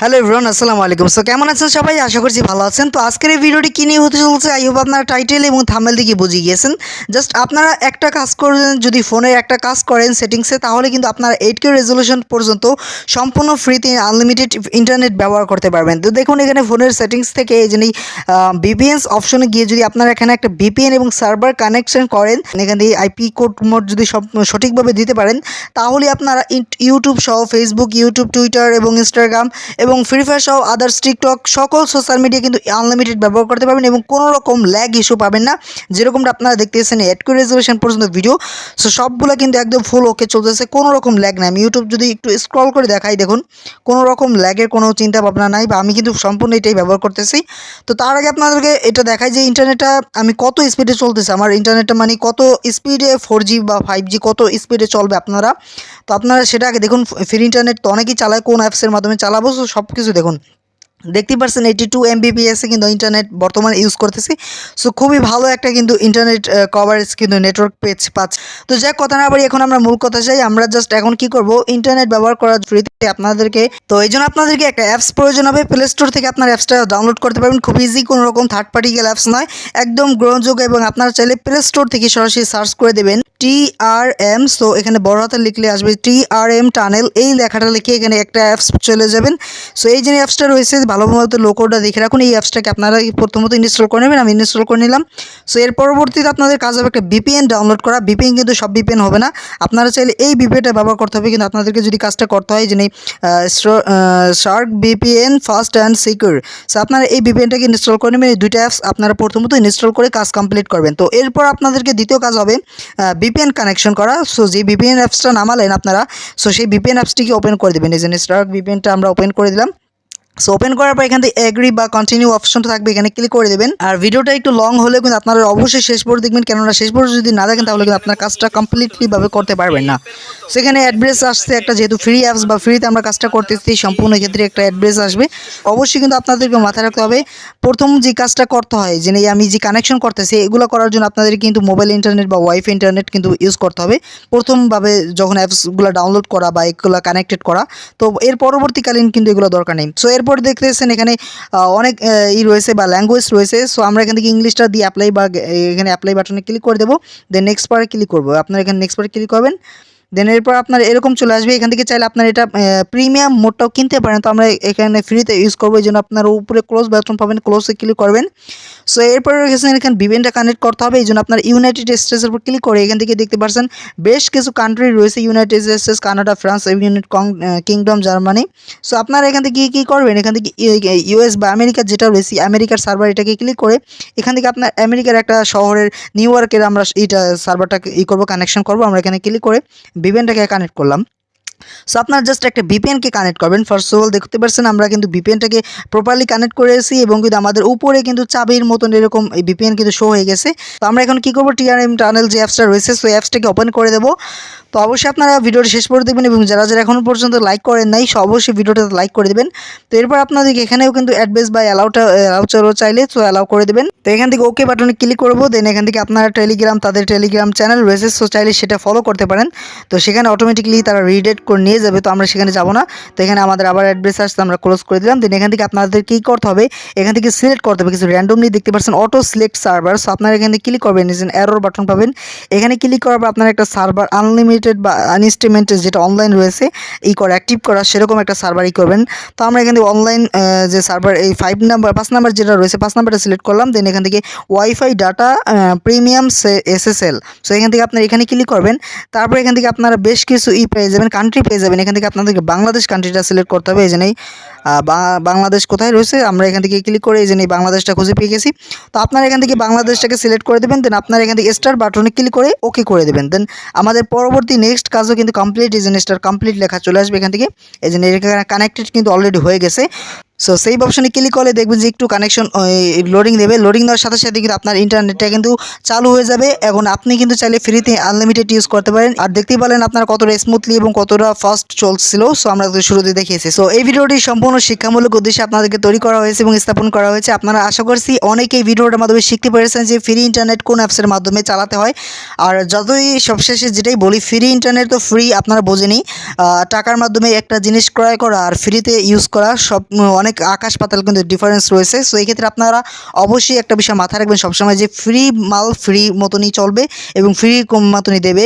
Hello everyone আসসালামু আলাইকুম। So কেমন আছেন সবাই? আশা করছি ভালো আছেন। তো আজকের এই ভিডিওটি কী নিয়ে হতে চলছে? আই হোপ আপনারা টাইটেল এবং থামেল দিকে বুঝিয়ে গিয়েছেন। জাস্ট আপনারা একটা কাজ করেন, যদি ফোনের একটা কাজ করেন সেটিংসে তাহলে কিন্তু আপনারা এইট কে রেজলিউশন পর্যন্ত সম্পূর্ণ ফ্রিতে আনলিমিটেড ইন্টারনেট ব্যবহার করতে পারবেন। তো দেখুন, এখানে ফোনের সেটিংস থেকে এই যে ভিপিএনস অপশনে গিয়ে যদি আপনারা এখানে একটা বিপিএন এবং সার্ভার কানেকশন করেন, এখান থেকে আইপি কোড মোড যদি সব, সঠিকভাবে দিতে পারেন, তাহলে আপনারা ইউটিউব সহ ফেসবুক ইউটিউব টুইটার এবং ইনস্টাগ্রাম এবং ফ্রি ফায়ার সহ আদার্স টিকটক সকল সোশ্যাল মিডিয়া কিন্তু আনলিমিটেড ব্যবহার করতে পারবেন এবং কোনো রকম ল্যাগ ইস্যু পাবেন না। যেরকমটা আপনারা দেখতেছেন এড রেজলিউশন পর্যন্ত ভিডিও সো সবগুলো কিন্তু একদম ফুল ওকে চলতেছে, কোনো রকম ল্যাগ নাই। আমি ইউটিউব যদি একটু স্ক্রল করে দেখাই দেখুন, কোনো রকম ল্যাগের কোনো চিন্তা ভাবনা নাই বা আমি কিন্তু সম্পূর্ণ এটাই ব্যবহার করতেছি। তো তার আগে আপনাদেরকে এটা দেখাই যে ইন্টারনেটটা আমি কত স্পিডে চলতেছে, আমার ইন্টারনেটটা মানে কত স্পিডে ফোর বা ফাইভ কত স্পিডে চলবে আপনারা? তো আপনারা সেটা আগে দেখুন, ফ্রি ইন্টারনেট তো অনেকেই চালায়, কোন অ্যাপসের মাধ্যমে চালাবো সব কিছু দেখুন। দেখতেই পারছেন এইটি টু এমবিপিএসে কিন্তু ইন্টারনেট বর্তমানে ইউজ করতেছি। সো খুবই ভালো একটা কিন্তু ইন্টারনেট কভারেজ কিন্তু নেটওয়ার্ক পেজ পাচ্ছে। তো যাক কথা না বাড়ি এখন আমরা মূল কথা চাই আমরা জাস্ট এখন কি করব? ইন্টারনেট ব্যবহার করার ফ্রিতে আপনাদেরকে, তো এই জন্য আপনাদেরকে একটা অ্যাপস প্রয়োজন হবে। প্লে স্টোর থেকে আপনার অ্যাপসটা ডাউনলোড করতে পারবেন। খুব ইজি কোনো রকম থার্ড পার্টিক্যাল অ্যাপস নয়। একদম গ্রহণযোগ্য এবং আপনারা চাইলে প্লে স্টোর থেকে সরাসরি সার্চ করে দেবেন টি আর এম সো এখানে বড় হাতে লিখলে আসবে টি আর এম টানেল এই লেখাটা লিখে এখানে একটা অ্যাপস চলে যাবেন। সো এই যে অ্যাপসটা রয়েছে ভালোমতো লোকোটা দেখে রাখুন। এই অ্যাপসটাকে আপনারা প্রথমত ইনস্টল করে নেবেন, আমি ইনস্টল করে নিলাম। সো এর পরবর্তীতে আপনাদের কাজ হবে একটা বিপিএন ডাউনলোড করা। বিপিএন কিন্তু সব বিপিএন হবে না। আপনারা চাইলে এই বিপিএনটা ব্যবহার করতে হবে। কিন্তু আপনাদেরকে যদি কাজটা করতে হয় যে shark VPN fast and secure so আপনারা এই বিপিএনটাকে ইনস্টল করে নেবেন। এই দুইটা অ্যাপস আপনারা প্রথমত ইনস্টল করে কাজ কমপ্লিট করবেন। তো, এরপর আপনাদেরকে দ্বিতীয় কাজ হবে বিপিএন কানেকশন করা। সো যে বিপিএন অ্যাপসটা নামালেন আপনারা সো সেই বিপিএন অ্যাপসটিকে ওপেন করে দেবেন। এই যে স্টার্ক বিপিএনটা আমরা ওপেন করে দিলাম। সো ওপেন করার পর এখান থেকে এগ্রি বা কন্টিনিউ অপশনটা থাকবে, এখানে ক্লিক করে দেবেন। আর ভিডিওটা একটু লং হলেও কিন্তু আপনারা অবশ্যই শেষ পর্যন্ত দেখবেন, কেননা শেষ পর্যন্ত যদি না দেখেন, তাহলে কিন্তু আপনার কাজটা কমপ্লিটলিভাবে করতে পারবেন না। সেখানে অ্যাড্রেস আসছে, একটা যেহেতু ফ্রি অ্যাপস বা ফ্রিতে আমরা কাজটা করতেছি, সম্পূর্ণ ক্ষেত্রে একটা অ্যাড্রেস আসবে। অবশ্যই কিন্তু আপনাদেরকে মাথায় রাখতে হবে, প্রথম যে কাজটা করতে হয় যে আমি যে কানেকশন করতেছি, এগুলো করার জন্য আপনাদের কিন্তু মোবাইল ইন্টারনেট বা ওয়াইফাই ইন্টারনেট কিন্তু ইউজ করতে হবে। প্রথমভাবে যখন অ্যাপসগুলো ডাউনলোড করা বা এগুলো কানেক্টেড করা, তো এর পরবর্তীকালীন কিন্তু এগুলো দরকার নেই। সো এরপর দেখতেছেন এখানে অনেক ই রয়েছে বা ল্যাঙ্গুয়েজ রয়েছে। সো আমরা এখান থেকে ইংলিশটা দিয়ে অ্যাপ্লাই বা, এখানে অ্যাপ্লাই বাটনে ক্লিক করে দেবো। দেন নেক্সট পারে ক্লিক করব। আপনারা এখানে নেক্সট পারে ক্লিক করবেন। দেন এরপর আপনার এরকম চলে আসবে, এখান থেকে চাইলে আপনার এটা প্রিমিয়াম মোডটাও কিনতে পারেন। তো আমরা এখানে ফ্রিতে ইউজ করব, এই জন্য আপনার উপরে ক্লোজ বাটন পাবেন ক্লোজে ক্লিক করবেন। সো এরপর রেখেছেন এখানে বিভেনটা কানেক্ট করতে হবে, এই জন্য আপনার ইউনাইটেড স্টেটসের উপর ক্লিক করে এখান থেকে দেখতে পাচ্ছেন বেশ কিছু কান্ট্রি রয়েছে United States Canada France United Kingdom Germany so আপনারা এখান থেকে কী করবেন, এখান থেকে ইউএস বা আমেরিকার যেটা রয়েছে আমেরিকার সার্ভার এটাকে ক্লিক করে এখান থেকে আপনার আমেরিকার একটা শহরের নিউ ইয়র্কের আমরা এইটা সার্ভারটাকে ই করব কানেকশন করব, আমরা এখানে ক্লিক করে ভিপিএনটাকে কানেক্ট করলাম। সো আপনার জাস্ট একটা ভিপিএনকে কানেক্ট করবেন। ফার্স্ট অফ অল দেখতে পাচ্ছেন আমরা কিন্তু ভিপিএনটাকে প্রপারলি কানেক্ট করেছি এবং কিন্তু আমাদের উপরে কিন্তু চাবির মতন এরকম এই ভিপিএন কিন্তু শো হয়ে গেছে। তো আমরা এখন কী করব? টিআরএম টানেল যে অ্যাপসটা রয়েছে সো অ্যাপসটাকে ওপেন করে দেবো। তো অবশ্যই আপনারা ভিডিওটি শেষ করে দেবেন এবং যারা যারা এখনও পর্যন্ত লাইক করেন নাই অবশ্যই ভিডিওটা লাইক করে দেবেন। তো এরপর আপনাদেরকে এখানেও কিন্তু অ্যাডভেস বা অ্যালাউটা অ্যালাউ চলো চাইলে, তো অ্যালাউ করে দেবেন। তো এখান থেকে ওকে বাটনে ক্লিক করব। দেন এখান থেকে আপনারা টেলিগ্রাম তাদের টেলিগ্রাম চ্যানেল রয়েছে সো চাইলে সেটা ফলো করতে পারেন। তো সেখানে অটোমেটিকলি তারা রিডেট করে নিয়ে যাবে, তো আমরা সেখানে যাব না। তো এখানে আমাদের আবার অ্যাড্রেস আসছে, আমরা ক্লোজ করে দিলাম। দেন এখান থেকে আপনাদের কী করতে হবে, এখান থেকে সিলেক্ট করতে হবে। কিছু র্যান্ডমলি দেখতে পাচ্ছেন অটো সিলেক্ট সার্ভার সো আপনারা এখান থেকে ক্লিক করবেন নিজের অ্যারোর বাটন পাবেন। এখানে ক্লিক করার পর আপনার একটা সার্ভার আনলিমিটেড বা আনস্টিমেন্ট যেটা অনলাইন রয়েছে, ই করা অ্যাক্টিভ করা, সেরকম একটা সার্ভার ই করবেন। তো আমরা এখানে অনলাইন যে সার্ভার এই ফাইভ নাম্বার পাঁচ নাম্বার যেটা রয়েছে, পাঁচ নাম্বারটা সিলেক্ট করলাম। দেন এখান থেকে WiFi data premium SSL so এখান থেকে আপনার এখানে ক্লিক করবেন। তারপর এখান থেকে আপনারা বেশ কিছু ই পেয়ে যাবেন। কান্ট্রি পেয়ে যাবেন। এখান থেকে আপনাদেরকে বাংলাদেশ কান্ট্রিটা সিলেক্ট করতে হবে। এই জন্যই বাংলাদেশ কোথায় রয়েছে, আমরা এখান থেকে ক্লিক করে এই জন্যই বাংলাদেশটা খুঁজে পেয়ে গেছি। তো আপনারা এখান থেকে বাংলাদেশটাকে সিলেক্ট করে দেবেন দেন আপনারা এখান থেকে স্টার বাটনে ক্লিক করে ওকে করে দেবেন। দেন আমাদের পরবর্তী নেক্সট কাজও কিন্তু কমপ্লিট এই জন্য স্টার কমপ্লিট লেখা চলে আসবে এখান থেকে। এই জন্য কানেক্টেড কিন্তু অলরেডি হয়ে গেছে। সো সেই অপশনে ক্লিক করলে দেখবেন যে একটু কানেকশন লোডিং দেবে লোডিং দেওয়ার সাথে সাথে কিন্তু আপনার ইন্টারনেটটা কিন্তু চালু হয়ে যাবে এখন আপনি কিন্তু চাইলে ফ্রিতে আনলিমিটেড ইউজ করতে পারেন। আর দেখতেই পারেন আপনার কতটা স্মুথলি এবং কতটা ফাস্ট চলছিল। সো আমরা শুরুতে দেখিয়েছি। সো এই ভিডিওটি সম্পূর্ণ শিক্ষামূলক উদ্দেশ্যে আপনাদেরকে তৈরি করা হয়েছে এবং স্থাপন করা হয়েছে। আপনারা আশা করছি অনেকেই ভিডিওটার মাধ্যমে শিখতে পেরেছেন যে ফ্রি ইন্টারনেট কোন অ্যাপসের মাধ্যমে চালাতে হয়। আর যতই সবশেষে যেটাই বলি ফ্রি ইন্টারনেট তো ফ্রি আপনারা বোঝেনি টাকার মাধ্যমে একটা জিনিস ক্রয় করা আর ফ্রিতে ইউজ করা সব উম, অনেক আকাশ পাতাল কিন্তু ডিফারেন্স রয়েছে। সো এই ক্ষেত্রে আপনারা অবশ্যই একটা বিষয় মাথায় রাখবেন সবসময় যে ফ্রি মাল ফ্রি মতনই চলবে এবং ফ্রি কম মতনই দেবে।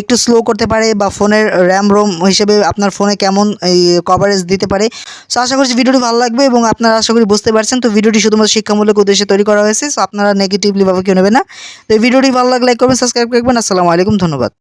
একটু স্লো করতে পারে বা ফোনের র্যাম রোম হিসেবে আপনার ফোনে কেমন এই কভারেজ দিতে পারে। সো আশা করছি ভিডিওটি ভালো লাগবে এবং আপনারা আশা করি বুঝতে পারছেন। তো ভিডিওটি শুধুমাত্র শিক্ষামূলক উদ্দেশ্যে তৈরি করা হয়েছে। সো আপনারা নেগেটিভলি ভাবে কেউ নেবেন না। তো ভিডিওটি ভালো লাগলে লাইক করবেন সাবস্ক্রাইব করবেন। আসসালামু আলাইকুম, ধন্যবাদ।